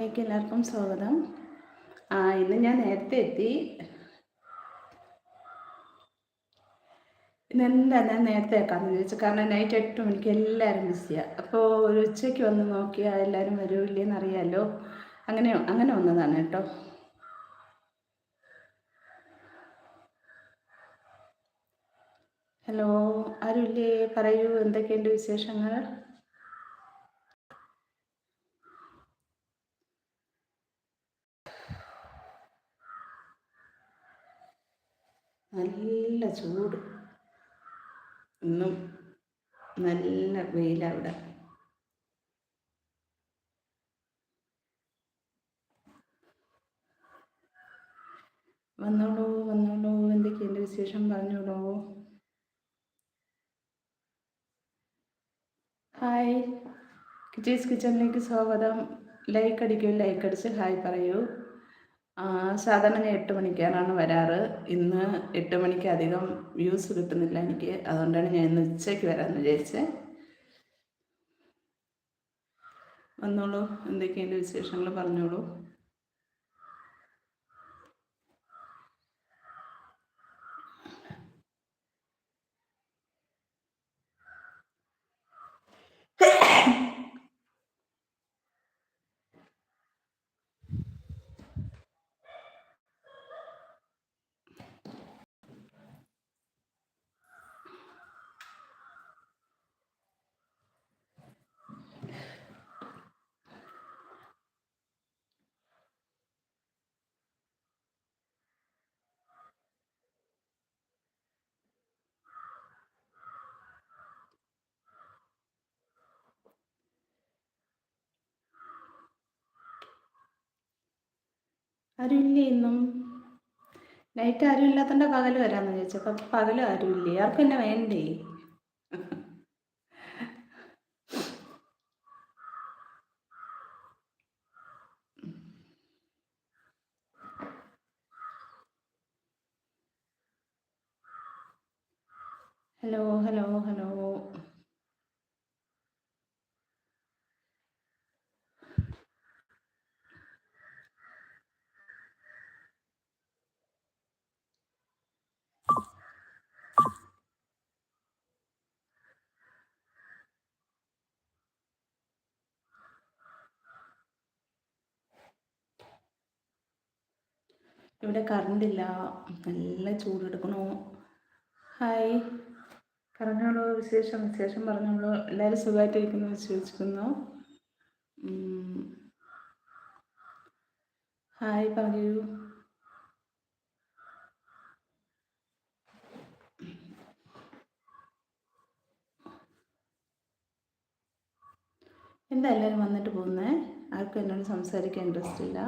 ലേക്ക് എല്ലാവർക്കും സ്വാഗതം. ആ ഇന്ന് ഞാൻ നേരത്തെ എത്തി. ഇന്ന് എന്താ ഞാൻ നേരത്തെ ആക്കാന്ന് ചോദിച്ചു കാരണം നൈറ്റ് എട്ട് മണിക്ക് എല്ലാവരും ബിസിയാണ് അപ്പോൾ ഒരു ഉച്ചയ്ക്ക് വന്ന് നോക്കിയാൽ എല്ലാവരും വരുമില്ലെന്ന് അറിയാമല്ലോ അങ്ങനെ അങ്ങനെ വന്നതാണ് കേട്ടോ. ഹലോ ആരുമില്ലേ പറയൂ എന്തൊക്കെയുണ്ട് വിശേഷങ്ങൾ നല്ല ചൂട്. ഇന്നും നല്ല വെയിലവിടെ വന്നോളൂ വന്നോളൂ. എന്തൊക്കെയുണ്ട് വിശേഷം? പറഞ്ഞോളൂ. ഹായ്. കിച്ചീസ് കിച്ചണിലേക്ക് സ്വാഗതം. ലൈക്ക് അടിക്കൂ ലൈക്ക് അടിച്ച് ഹായ് പറയൂ. സാധാരണ ഞാൻ എട്ട് മണിക്കാണ് വരാറ്. ഇന്ന് എട്ട് മണിക്ക് അധികം വ്യൂസ് കിട്ടുന്നില്ല എനിക്ക്. അതുകൊണ്ടാണ് ഞാൻ ഇന്ന് ഉച്ചയ്ക്ക് വരാമെന്ന് വിചാരിച്ചത് വന്നോളൂ. എന്തൊക്കെയുണ്ട് വിശേഷങ്ങൾ പറഞ്ഞോളൂ. ആരുമില്ലേ ഇന്നും? നൈറ്റ് ആരും ഇല്ലാത്തതിന്റെ പകൽ വരാമെന്ന് ചോദിച്ചപ്പോൾ പകൽ ആരുമില്ലേ? ആർക്കും എന്നെ വേണ്ടേ? ഹലോ ഹലോ ഹലോ ഇവിടെ കറണ്ട് ഇല്ല. നല്ല ചൂടെടുക്കണു ഹായ് പറഞ്ഞോളൂ വിശേഷം. വിശേഷം പറഞ്ഞോളൂ. എല്ലാവരും സുഖമായിട്ടിരിക്കുന്നു വിശ്വസിക്കുന്നു. ഹായ് പറയൂ. എന്താ എല്ലാവരും വന്നിട്ട് പോകുന്നത് ആർക്കും എന്നോട് സംസാരിക്കാൻ ഇൻട്രസ്റ്റ് ഇല്ല.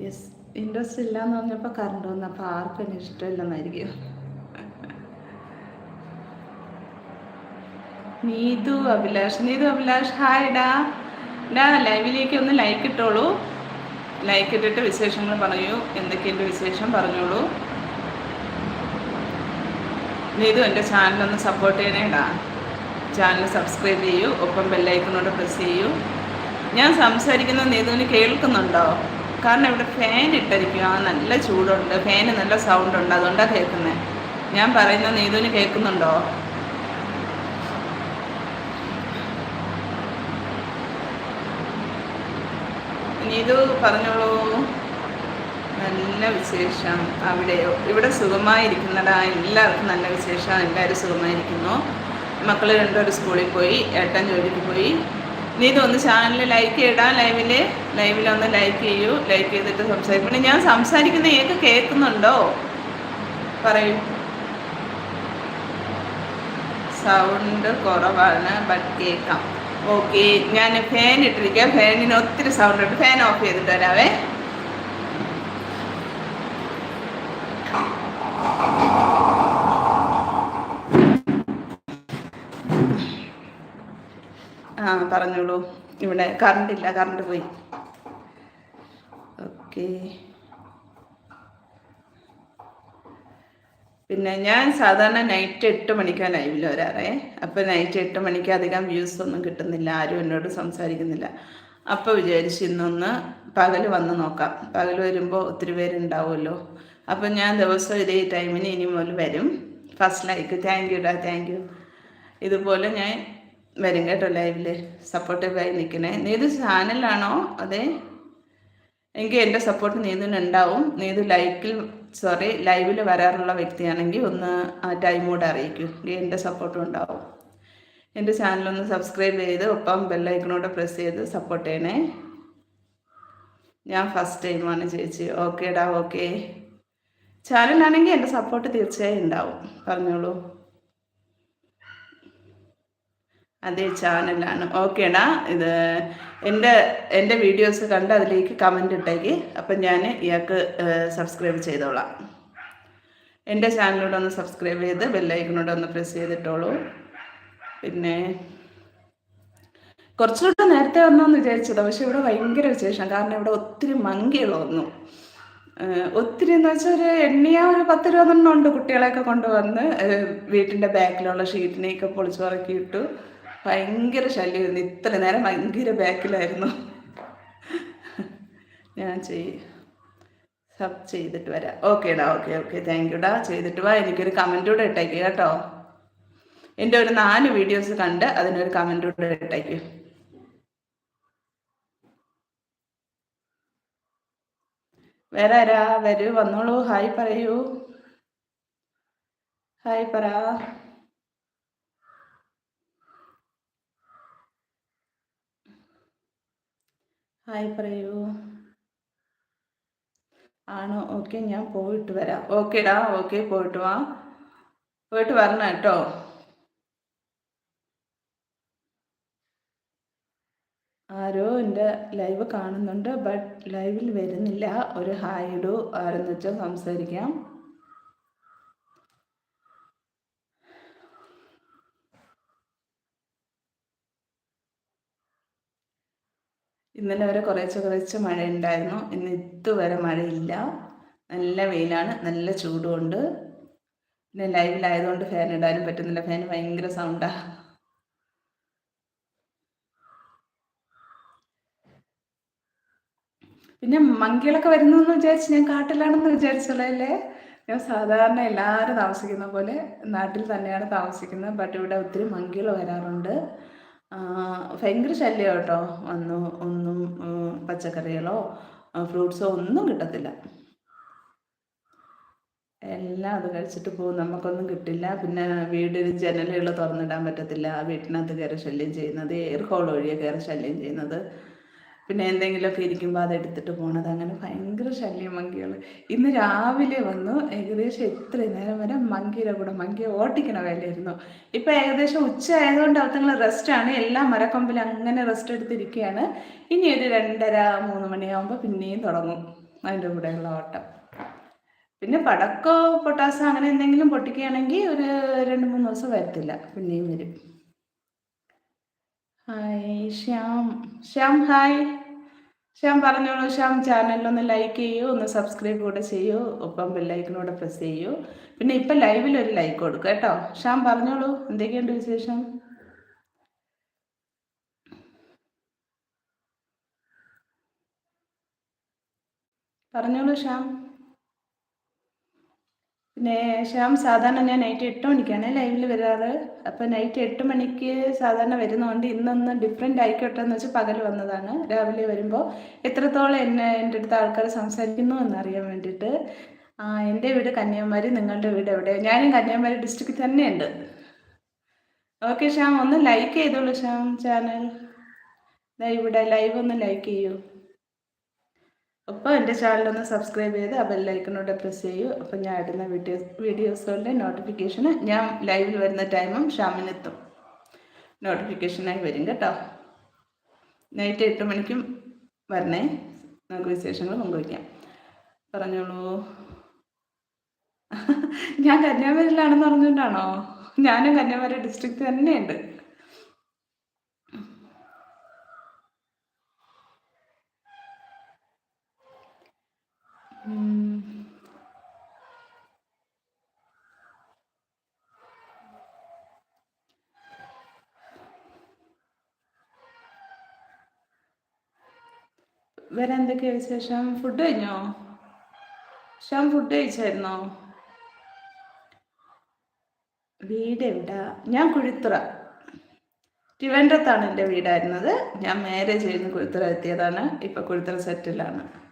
യെസ് ഇൻട്രസ്റ്റ് ഇല്ല എന്ന് പറഞ്ഞപ്പോൾ കറണ്ട് വന്നു അപ്പോൾ ആർക്കും എന്നെ ഇഷ്ടമില്ലെന്നായിരിക്കും. നീതു അഭിലാഷ്. നീതു അഭിലാഷ് ഹായ് ഡാ. ഡാ ലൈവിലേക്ക് ഒന്ന് ലൈക്ക് ഇട്ടോളൂ. ലൈക്ക് ഇട്ടിട്ട് വിശേഷങ്ങൾ പറയൂ. എന്തൊക്കെയുണ്ട് വിശേഷം? പറഞ്ഞോളൂ. നീതു എന്റെ ചാനലൊന്ന് സപ്പോർട്ട് ചെയ്യണേടാ ചാനൽ സബ്സ്ക്രൈബ് ചെയ്യൂ. ഒപ്പം ബെല്ലൈക്കണോട് പ്രസ് ചെയ്യൂ. ഞാൻ സംസാരിക്കുന്ന നീതുവിന് കേൾക്കുന്നുണ്ടോ? കാരണം ഇവിടെ ഫാൻ ഇട്ടിരിക്കുക നല്ല ചൂടുണ്ട്. ഫാന് നല്ല സൗണ്ട് ഉണ്ട്. അതുകൊണ്ടാണ് കേൾക്കുന്നത് ഞാൻ പറയുന്ന നീതുവിന് കേൾക്കുന്നുണ്ടോ? നീതു പറഞ്ഞോളൂ. നല്ല വിശേഷം. അവിടെയോ ഇവിടെ സുഖമായിരിക്കുന്നടാ. എല്ലാവർക്കും നല്ല വിശേഷം. എല്ലാവരും സുഖമായിരിക്കുന്നു. മക്കൾ രണ്ടുപേരും സ്കൂളിൽ പോയി. ഏട്ടൻ ജോലിക്ക് പോയി. നീ ഇതൊന്ന് ചാനൽ ലൈക്ക് ചെയ്യടാ ലൈവിൽ ലൈവിലൊന്ന് ലൈക്ക് ചെയ്യൂ. ലൈക്ക് ചെയ്തിട്ട് സംസാരിക്കും. പിന്നെ ഞാൻ സംസാരിക്കുന്ന ഏക്ക് കേൾക്കുന്നുണ്ടോ? പറയൂ. സൗണ്ട് കുറവാണ് ബട്ട് കേൾക്കാം. ഓക്കെ ഞാൻ ഫാൻ ഇട്ടിരിക്കുക ഫാനിന് ഒത്തിരി സൗണ്ട് ഉണ്ട്. ഫാൻ ഓഫ് ചെയ്തിട്ട് തരാവേ ആ പറഞ്ഞോളൂ. ഇവിടെ കറണ്ട് ഇല്ല കറണ്ട് പോയി. ഓക്കെ പിന്നെ ഞാൻ സാധാരണ നൈറ്റ് എട്ട് മണിക്കാണ് ലൈവിൽ വരാറേ. അപ്പോൾ നൈറ്റ് എട്ട് മണിക്ക് അധികം വ്യൂസ് ഒന്നും കിട്ടുന്നില്ല. ആരും എന്നോട് സംസാരിക്കുന്നില്ല. അപ്പോൾ വിചാരിച്ചു ഇന്നൊന്ന് പകൽ വന്ന് നോക്കാം. പകൽ വരുമ്പോൾ ഒത്തിരി പേരുണ്ടാവുമല്ലോ. അപ്പം ഞാൻ ദിവസം ഇതേ ടൈമിന് ഇനി മുതൽ വരും. ഫസ്റ്റ് ലൈക്ക് താങ്ക് യു ഡാ താങ്ക് യു ഇതുപോലെ ഞാൻ വരും കേട്ടോ ലൈവിൽ സപ്പോർട്ടീവായി നിൽക്കണേ. നീത് ചാനലാണോ? അതെ. എങ്കിൽ എന്റെ സപ്പോർട്ട് നീതിനുണ്ടാവും. നീത് ലൈക്കിൽ സോറി ലൈവിൽ വരാറുള്ള വ്യക്തിയാണെങ്കിൽ ഒന്ന് ആ ടൈമോട് അറിയിക്കും. എന്റെ സപ്പോർട്ടും ഉണ്ടാവും. എന്റെ ചാനലൊന്ന് സബ്സ്ക്രൈബ് ചെയ്ത് ഒപ്പം ബെല്ലൈക്കണോടെ പ്രസ് ചെയ്ത് സപ്പോർട്ട് ചെയ്യണേ. ഞാൻ ഫസ്റ്റ് ടൈമാണ് ചേച്ചി. ഓക്കേടാ ഓക്കെ ചാനലാണെങ്കിൽ എന്റെ സപ്പോർട്ട് തീർച്ചയായും ഉണ്ടാവും. പറഞ്ഞോളൂ. അതേ ചാനലാണ്. ഓക്കേടാ ഇത് എന്റെ എന്റെ വീഡിയോസ് കണ്ട് അതിലേക്ക് കമന്റ് ഇട്ടേക്ക്. അപ്പം ഞാൻ ഇയാൾക്ക് സബ്സ്ക്രൈബ് ചെയ്തോളാം. എന്റെ ചാനലിലൂടെ ഒന്ന് സബ്സ്ക്രൈബ് ചെയ്ത് ബെല്ലൈക്കനോട് ഒന്ന് പ്രസ് ചെയ്തിട്ടോളൂ. പിന്നെ കുറച്ചുകൂടെ നേരത്തെ വന്നോന്ന് വിചാരിച്ചത് പക്ഷെ ഇവിടെ ഭയങ്കര വിശേഷം. കാരണം ഇവിടെ ഒത്തിരി മങ്കികൾ വന്നു. ഒത്തിരി എന്ന് വെച്ചാൽ ഒരു എണ്ണിയ ഒരു പത്ത് ഇരുപതെണ്ണം ഉണ്ട് കുട്ടികളെയൊക്കെ കൊണ്ടുവന്ന് വീട്ടിന്റെ ബാക്കിലുള്ള ഷീറ്റിനെയൊക്കെ പൊളിച്ചു പറക്കിയിട്ടു. ഭയങ്കര ശല്യമായിരുന്നു. ഇത്ര നേരം ഭയങ്കര ബാക്കിലായിരുന്നു. ഞാൻ ചെയ് സബ് ചെയ്തിട്ട് വരാം. ഓക്കേടാ ഓക്കെ ഓക്കെ താങ്ക് യുടാ ചെയ്തിട്ട് വാ. എനിക്കൊരു കമന്റ് കൂടെ ഇട്ടേക്ക് കേട്ടോ. എന്റെ ഒരു നാല് വീഡിയോസ് കണ്ട് അതിനൊരു കമന്റ് കൂടെ ഇട്ടേക്ക്. വേറെ ആരാ? വരൂ വന്നോളൂ. ഹായ് പറയൂ. ഹായ് പറ. ഹായ് പറയൂ. ആണോ? ഓക്കെ ഞാൻ പോയിട്ട് വരാം. ഓക്കേടാ ഓക്കെ പോയിട്ട് വാ. പോയിട്ട് വരണം കേട്ടോ. ആരോ എന്റെ ലൈവ് കാണുന്നുണ്ട് ബട്ട് ലൈവിൽ വരുന്നില്ല. ഒരു ഹായ് ഇടൂ ആരെന്ന് വെച്ചാൽ സംസാരിക്കാം. ഇന്നലെ വരെ കുറേശ്ശെ കുറേശ്ശെ മഴ ഉണ്ടായിരുന്നു ഇന്ന് ഇതുവരെ മഴയില്ല. നല്ല വെയിലാണ്. നല്ല ചൂടുമുണ്ട് പിന്നെ ലൈവിലായതുകൊണ്ട് ഫാൻ ഇടാനും പറ്റുന്നില്ല. ഫാൻ ഭയങ്കര സൗണ്ടാ പിന്നെ മങ്കികളൊക്കെ വരുന്നു എന്ന് വിചാരിച്ച് ഞാൻ കാട്ടിലാണെന്ന് അല്ലേ? ഞാൻ സാധാരണ എല്ലാവരും താമസിക്കുന്ന പോലെ നാട്ടിൽ തന്നെയാണ് താമസിക്കുന്നത്. ബട്ട് ഇവിടെ ഒത്തിരി മങ്കികൾ വരാറുണ്ട്. ഭയങ്കര ശല്യം കേട്ടോ ഒന്നും ഒന്നും പച്ചക്കറികളോ ഫ്രൂട്ട്സോ ഒന്നും കിട്ടത്തില്ല. എല്ലാം അത് കഴിച്ചിട്ട് പോകും. നമുക്കൊന്നും കിട്ടില്ല. പിന്നെ വീടിന് ജനലുകൾ തുറന്നിടാൻ പറ്റത്തില്ല. വീട്ടിനകത്ത് കയറി ശല്യം ചെയ്യുന്നത് എയർ ഹോൾ വഴിയാണ് കയറി ശല്യം ചെയ്യുന്നത്. പിന്നെ എന്തെങ്കിലുമൊക്കെ ഇരിക്കുമ്പോൾ അത് എടുത്തിട്ട് പോണത്. അങ്ങനെ ഭയങ്കര ശല്യം മങ്കികൾ ഇന്ന് രാവിലെ വന്നു ഏകദേശം എത്ര നേരം വരെ മങ്കിയുടെ കൂടെ മങ്കിയെ ഓട്ടിക്കണ വേലയായിരുന്നു. ഇപ്പം ഏകദേശം ഉച്ച ആയതുകൊണ്ട് അവത്തങ്ങൾ ആണ്. എല്ലാ മരക്കൊമ്പിലും അങ്ങനെ റെസ്റ്റ് എടുത്തിരിക്കുകയാണ് ഇനി ഒരു രണ്ടര മൂന്ന് മണിയാകുമ്പോൾ പിന്നെയും തുടങ്ങും അതിന്റെ കൂടെയുള്ള ഓട്ടം. പിന്നെ പടക്കോ പൊട്ടാസോ അങ്ങനെ എന്തെങ്കിലും പൊട്ടിക്കുകയാണെങ്കിൽ ഒരു രണ്ട് മൂന്ന് ദിവസം വരത്തില്ല. പിന്നെയും വരും. ഹായ് ശ്യാം. ശ്യാം ഹായ്. ശ്യാം പറഞ്ഞോളൂ ശ്യാം ചാനലിലൊന്ന് ലൈക്ക് ചെയ്യൂ ഒന്ന് സബ്സ്ക്രൈബ് കൂടെ ചെയ്യൂ ഒപ്പം ബെല്ലൈക്കനൂടെ പ്രസ് ചെയ്യൂ. പിന്നെ ഇപ്പം ലൈവിൽ ഒരു ലൈക്ക് കൊടുക്കുക കേട്ടോ. ശ്യാം പറഞ്ഞോളൂ എന്തൊക്കെയുണ്ട് വിശേഷം? പറഞ്ഞോളൂ ശ്യാം. പിന്നെ ശ്യാം സാധാരണ ഞാൻ നൈറ്റ് എട്ട് മണിക്കാണ് ലൈവിൽ വരാറ്. അപ്പോൾ നൈറ്റ് എട്ട് മണിക്ക് സാധാരണ വരുന്നതുകൊണ്ട് ഇന്നൊന്ന് ഡിഫറെന്റ് ആയിക്കോട്ടെ എന്ന് വെച്ചാൽ പകൽ വന്നതാണ്. രാവിലെ വരുമ്പോൾ എത്രത്തോളം എന്നെ എന്റെ അടുത്ത് ആൾക്കാർ സംസാരിക്കുന്നു എന്നറിയാൻ വേണ്ടിയിട്ട് എന്റെ വീട് കന്യാകുമാരി നിങ്ങളുടെ വീട് എവിടെ ഞാനും കന്യാകുമാരി ഡിസ്ട്രിക്റ്റിൽ തന്നെയുണ്ട്. ഓക്കെ ശ്യാം ഒന്ന് ലൈക്ക് ചെയ്തോളൂ ശ്യാം ചാനൽ ഇവിടെ ലൈവ് ഒന്ന് ലൈക്ക് ചെയ്യൂ. അപ്പോൾ എന്റെ ചാനലൊന്ന് സബ്സ്ക്രൈബ് ചെയ്ത് ആ ബെല്ലൈക്കണോടെ പ്രസ് ചെയ്യൂ. അപ്പോൾ ഞാൻ ഇടുന്ന വീഡിയോസ് വീഡിയോസുകളുടെ നോട്ടിഫിക്കേഷന് ഞാൻ ലൈവിൽ വരുന്ന ടൈമും ഷാമിനെത്തും നോട്ടിഫിക്കേഷനായി വരും കേട്ടോ. നൈറ്റ് എട്ട് മണിക്കും വരണേ. നമുക്ക് വിശേഷങ്ങൾ പങ്കുവയ്ക്കാം പറഞ്ഞോളൂ. ഞാൻ കന്യാകുമാരിയിലാണെന്ന് പറഞ്ഞുകൊണ്ടാണോ ഞാനും കന്യാകുമാരി ഡിസ്ട്രിക്റ്റ് തന്നെയുണ്ട്. വേറെ എന്തൊക്കെയാ വിശേഷം? ഫുഡ് കഴിഞ്ഞോ? ശ്യാം ഫുഡ് കഴിച്ചായിരുന്നോ? വീട് എവിടാ? ഞാൻ കുഴിത്തുറ. തിരുവനന്തപുരത്താണ് എന്റെ വീടായിരുന്നത്. ഞാൻ മാരേജ് കഴിഞ്ഞ് കുഴിത്തുറ എത്തിയതാണ്. ഇപ്പം കുഴിത്തുറ സെറ്റിലാണ്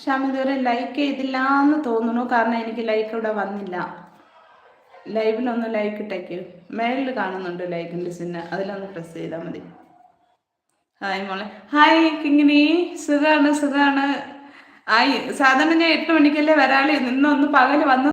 ശ്യാം ഇതുവരെ ലൈക്ക് ചെയ്തില്ല എന്ന് തോന്നുന്നു. കാരണം എനിക്ക് ലൈക്ക് ഇവിടെ വന്നില്ല. ലൈവിലൊന്ന് ലൈക്ക് ഇട്ടേക്ക്. മേളിൽ കാണുന്നുണ്ട് ലൈക്കിന്റെ സിന്ന അതിലൊന്ന് പ്രസ് ചെയ്താൽ മതി. ഹായ് മോളെ. ഹായ് കിങ്ങിനി സുഖാണ് സുഖാണ്. ആയി. സാധാരണ ഞാൻ എട്ട് മണിക്കല്ലേ വരാളി? നിന്നൊന്ന് പകൽ വന്ന്